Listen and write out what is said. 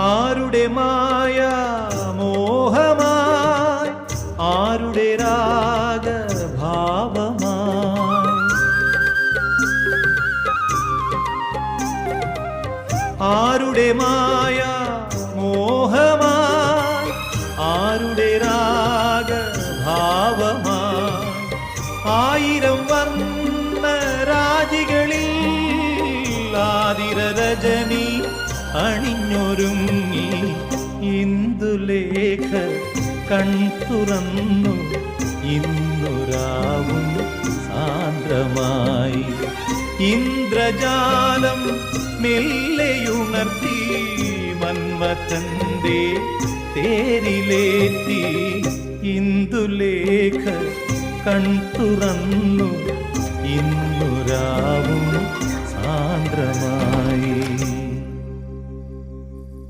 ആരുടെ മായ മോഹമായി? ആരുടെ രാഗഭാവമായി? ആരുടെ മായ മോഹമായി? ആരുടെ രാഗഭാവമായി? ആയിരം വർണ രാജികളിൽ ആതിര രജനി അണിഞ്ഞൊരുങ്ങി കൺ തുറന്നു. ഇന്നുരാവും സാന്ദ്രമായി. ഇന്ദ്രജാലം മെല്ലെയുണർത്തി മന്മഥന്റെ തേരിലേറ്റി ഇന്ദുലേഖ കൺ തുറന്നു. ഇന്നുരാവും സാന്ദ്രമായി.